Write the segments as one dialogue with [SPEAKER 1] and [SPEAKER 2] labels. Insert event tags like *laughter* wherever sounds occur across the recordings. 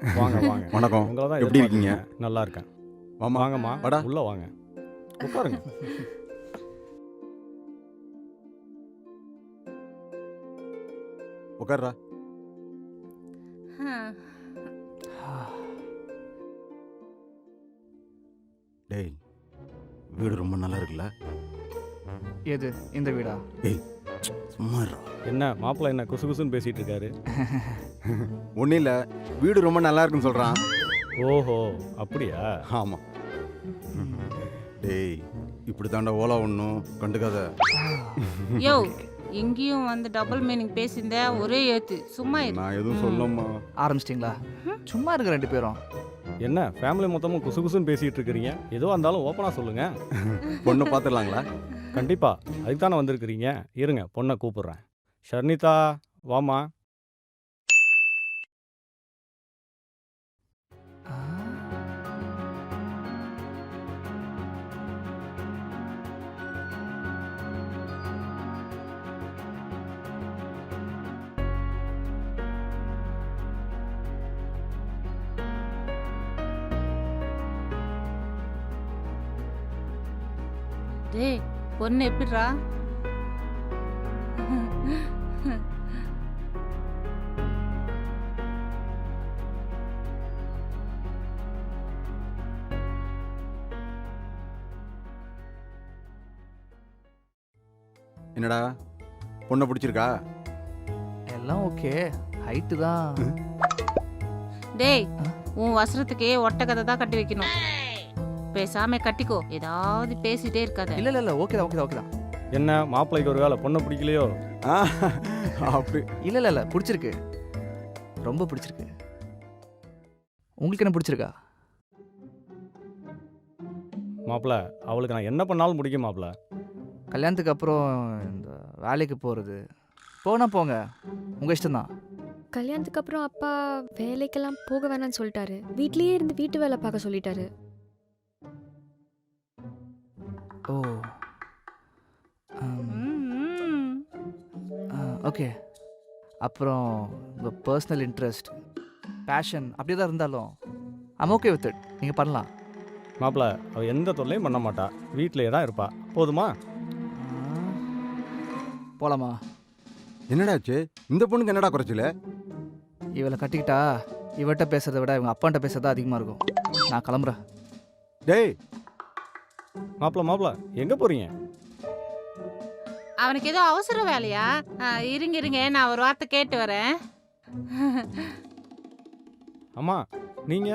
[SPEAKER 1] வாங்க வாங்க.
[SPEAKER 2] வணக்கம்.
[SPEAKER 1] உங்களை தான்
[SPEAKER 2] எப்படி இருக்கீங்க?
[SPEAKER 1] நல்லா இருக்கேன்.
[SPEAKER 2] வாமா
[SPEAKER 1] வாங்கம்மா.
[SPEAKER 2] வாடா.
[SPEAKER 1] உள்ள வாங்க. உட்காருங்க.
[SPEAKER 2] உட்கார்றா. டேய் வீடு ரொம்ப நல்லா இருக்குல்ல?
[SPEAKER 3] எது? இந்த வீடா?
[SPEAKER 2] சும்மா.
[SPEAKER 1] என்ன மாப்பிள்ளை என்ன குசு குசுன்னு பேசிட்டு இருக்காரு *laughs*
[SPEAKER 2] ஒண்ணும் இல்ல வீடு ரொம்ப நல்லா இருக்குன்னு சொல்றான்.
[SPEAKER 1] ஓஹோ அப்படியா?
[SPEAKER 2] ஆமா. டேய் இப்படி தாண்டா ஓலா ஒன்றும் கண்டுக்காத. *laughs*
[SPEAKER 4] யோ இங்கேயும் வந்து டபுள் மீனிங் பேசியிருந்த ஒரே ஏத்து சும்மா இரு.
[SPEAKER 2] நான் எதுவும். சொல்லம்மா.
[SPEAKER 3] ஆரம்பிச்சிட்டிங்களா? சும்மா இருங்க ரெண்டு பேரும்.
[SPEAKER 1] என்ன ஃபேமிலி மொத்தமும் குசு குசுன்னு பேசிட்டு இருக்கிறீங்க எதுவாக இருந்தாலும் ஓப்பனாக சொல்லுங்க. *laughs*
[SPEAKER 2] பொண்ணை பார்த்துடலாங்களா?
[SPEAKER 1] கண்டிப்பா. அதுக்கு தானே வந்திருக்கிறீங்க. இருங்க பொண்ணை கூப்பிடுறேன். ஷர்னிதா வாமா
[SPEAKER 4] டேய் பொண்ணு எப்படிடா?
[SPEAKER 2] என்னடா? பொண்ணை பிடிச்சிருக்கா?
[SPEAKER 3] எல்லாம் ஓகே. ஹைட்டு தான்.
[SPEAKER 4] டேய் உன் வசரத்துக்கே ஒட்ட கதை தான் கட்டி வைக்கணும். பேசாம கட்டிக்கோ. ஏதாவது பேசிட்டே இருக்காத.
[SPEAKER 3] இல்ல இல்ல இல்ல ஓகே தான் ஓகே தான் ஓகே தான்.
[SPEAKER 1] என்ன மாப்பிள்ளைக்கு ஒரு வேலை பொண்ணை பிடிக்கலையோ?
[SPEAKER 2] ஆ, அப்படி.
[SPEAKER 3] இல்ல இல்ல இல்ல பிடிச்சிருக்கு. ரொம்ப பிடிச்சிருக்கு. உங்களுக்கு என்ன பிடிச்சிருக்கா?
[SPEAKER 1] மாப்பிள்ள அவளுக்கு நான் என்ன பண்ணாலும் பிடிக்கும் மாப்பிள்ள.
[SPEAKER 3] கல்யாணத்துக்கு அப்புறம் இந்த வேலைக்கு போகிறது போனா போங்க. உங்கள் இஷ்டம்தான்
[SPEAKER 5] கல்யாணத்துக்கு அப்புறம் அப்பா வேலைக்கெல்லாம் போக வேணாம்னு சொல்லிட்டாரு. வீட்லயே இருந்து வீட்டு வேலை பார்க்க சொல்லிட்டாரு.
[SPEAKER 3] ஓ. ஓகே. அப்புறம் உங்கள் பர்சனல் இன்ட்ரெஸ்ட் பேஷன் அப்படியே தான் இருந்தாலும் ஐம் ஓகே வித் இட் நீங்கள் பண்ணலாம்.
[SPEAKER 1] மாப்பிள்ள அவ எந்த தொல்லையும் பண்ண மாட்டா. வீட்டிலேயே தான் இருப்பா. போதுமா?
[SPEAKER 3] போகலாமா
[SPEAKER 2] என்னடாச்சு இந்த பொண்ணுக்கு என்னடா குறைச்சல?
[SPEAKER 3] இவளை கட்டிக்கிட்டா இவட்ட பேசுறதை விட இவங்க அப்பான்ட்ட பேசுறது அதிகமாக இருக்கும். நான் கிளம்புறேன்.
[SPEAKER 2] டேய்
[SPEAKER 1] மாப்பிள்ள மாப்பிள்ள எங்க போறீங்க?
[SPEAKER 4] அவனுக்கு ஏதோ அவசர வேலையா? ஆ, இருங்க இருங்க நான் ஒரு வார்த்தை கேட்டு வரேன்.
[SPEAKER 1] அம்மா நீங்க?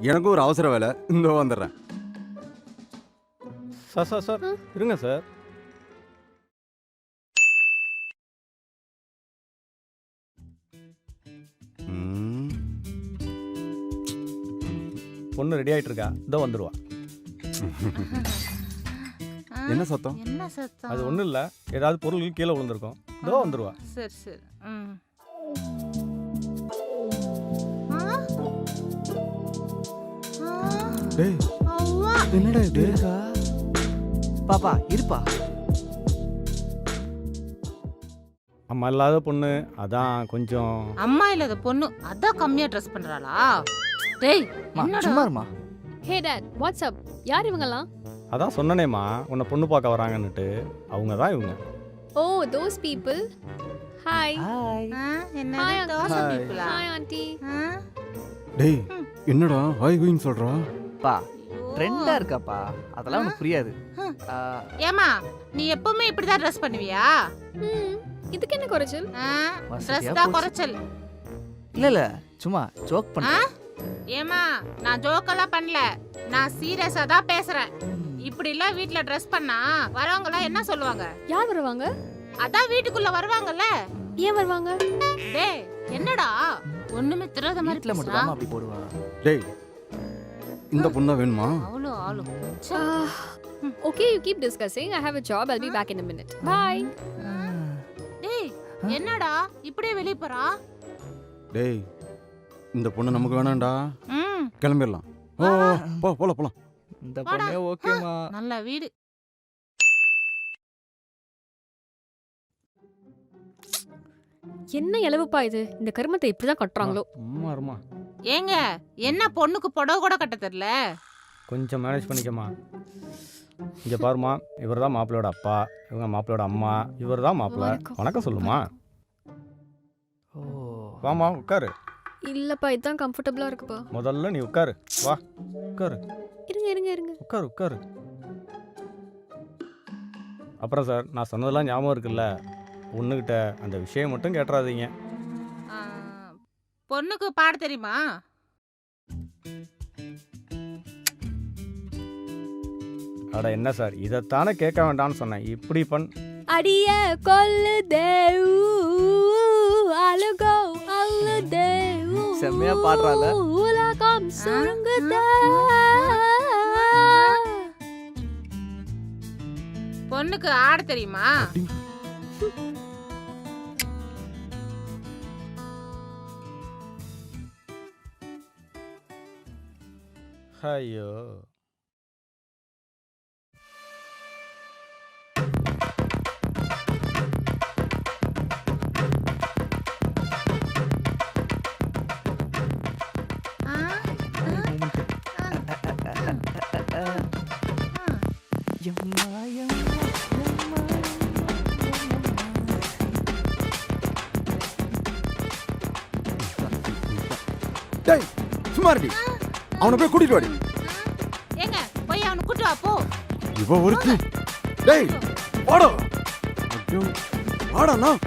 [SPEAKER 2] எனக்கும் ஒரு அவசர வேலை. இந்த வந்துடுறேன்.
[SPEAKER 1] சார் சார் சார் இருங்க சார். பொண்ணு ரெடி ஆயிட்டு இருக்கா இதோ வந்துருவா.
[SPEAKER 2] என்ன சத்தம்?
[SPEAKER 4] என்ன சத்தம்?
[SPEAKER 1] அது ஒண்ணும் இல்ல. ஏதாவது பொருள் கீழே விழுந்திருக்கும். இதோ வந்துருவா.
[SPEAKER 4] சரி சரி. ம்.
[SPEAKER 2] டேய். என்னடா
[SPEAKER 3] இருக்கா? பாப்பா இருப்பா.
[SPEAKER 1] அம்மா இல்லாத பொண்ணு அதான் கொஞ்சம்.
[SPEAKER 4] அம்மா இல்லாத பொண்ணு அதான் கம்மியா ட்ரெஸ் பண்றாளா? டேய்
[SPEAKER 3] மா? சும்மா இருமா.
[SPEAKER 5] ஹே டேட் வாட்ஸ்அப் யார் இவங்கலாம்
[SPEAKER 1] அதான் சொன்னனேம்மா உன்னை பொண்ணு பார்க்க வராங்கன்னுட்டு. அவங்க தான் இவங்க.
[SPEAKER 5] ஓ those people hi Hi, uncle.
[SPEAKER 4] Dosai
[SPEAKER 2] Hi.
[SPEAKER 4] பீப்புளா?
[SPEAKER 5] Hi aunty?
[SPEAKER 2] டேய் என்னடா? ஹாய் குயின்னு சொல்றா?
[SPEAKER 3] பா. ட்ரெண்டா இருக்காப்பா. அதெல்லாம் உனக்கு புரியாது. ஆ,
[SPEAKER 4] ஏம்மா நீ எப்பவுமே இப்படிதான் ட்ரெஸ் பண்ணுவியா?
[SPEAKER 5] ம். இதுக்கு என்ன குறைச்சல்?
[SPEAKER 4] ட்ரெஸ்
[SPEAKER 3] வசதியா
[SPEAKER 4] தான். குறைச்சல்.
[SPEAKER 3] இல்ல இல்ல சும்மா ஜோக் பண்ண
[SPEAKER 4] ஏமா நான் ஜோக்கெல்லாம் பண்ணல. நான் சீரியஸா தான் பேசுறேன். இப்படி எல்லாம் வீட்ல ட்ரெஸ் பண்ணா வரவங்க எல்லாம் என்ன சொல்லுவாங்க?
[SPEAKER 5] யார் வருவாங்க?
[SPEAKER 4] அதான் வீட்டுக்குள்ள வருவாங்கல்ல.
[SPEAKER 5] ஏன் வருவாங்க?
[SPEAKER 4] டேய் என்னடா? ஒண்ணுமே திராத மாதிரி
[SPEAKER 3] வீட்ல மட்டும். தான் அப்படி போடுவா.
[SPEAKER 2] டேய் இந்த பொண்ணு வேணுமா?
[SPEAKER 4] அவ்வளோ ஆளு
[SPEAKER 5] okay you keep discussing I have job. I'll be back in a minute. bye.
[SPEAKER 4] டேய் என்னடா? இப்படியே வெளிய போறா?
[SPEAKER 2] டேய் இந்த பொண்ணு நமக்கு வேணாம்டா.
[SPEAKER 4] ம்.
[SPEAKER 2] கிளம்பிடலாம். ஓ ஓ, போ போலாம் போலாம்.
[SPEAKER 3] இந்த
[SPEAKER 4] வாடா.
[SPEAKER 3] பொண்ணே ஓகேமா
[SPEAKER 4] நல்ல வீடு.
[SPEAKER 5] என்ன இளவுப்பா இது? இந்த கருமத்தை இப்படிதான் கட்டுறாங்களோ?
[SPEAKER 1] அம்மா இருமா
[SPEAKER 4] ஏங்க என்ன பொண்ணுக்கு புடவை கூட கட்ட தெரியல?
[SPEAKER 1] கொஞ்சம் மேனேஜ் பண்ணிக்கம்மா. இங்கே பாருமா இவர் தான் மாப்பிள்ளையோட அப்பா இவங்க மாப்பிள்ளையோட அம்மா இவர் தான் மாப்பிள்ளை.
[SPEAKER 5] வணக்கம்.
[SPEAKER 1] வணக்கம் சொல்லுமா வாமா உட்காரு.
[SPEAKER 5] இல்லப்பா இதுதான் கம்ஃபர்டபுளா இருக்குப்பா.
[SPEAKER 1] முதல்ல நீ உட்காரு. வா உட்காரு.
[SPEAKER 5] இருங்க இருங்க இருங்க.
[SPEAKER 1] உட்காரு உட்காரு. அப்புறம் சார் நான் சொன்னதெல்லாம் ஞாபகம் இருக்குல்ல? பொண்ணுக்கிட்ட அந்த விஷயம் மட்டும் கேட்டுறாதீங்க.
[SPEAKER 4] ஆ, பொண்ணுக்கு பாட தெரியுமா?
[SPEAKER 1] அட என்ன சார்? இதைத்தானே கேட்க வேண்டாம்னு சொன்னேன். இப்படி பண்
[SPEAKER 5] அடிய அழுகோ அழுதே
[SPEAKER 3] செம்மையா.
[SPEAKER 5] உலகம் சுருங்குதே?
[SPEAKER 4] பொண்ணுக்கு ஆட தெரியுமா?
[SPEAKER 1] ஐயோ
[SPEAKER 3] எம்மா, எம்மா, எம்மா,
[SPEAKER 2] டேய் சும்மா இருடி. அவனை போய் கூட்டிட்டு வாடி.
[SPEAKER 4] ஏங்க போய் அவனை கூட்டு வா போ.
[SPEAKER 2] இவ ஒருத்தி. டேய் வாடா. ஐயோ வாடாண்ணா.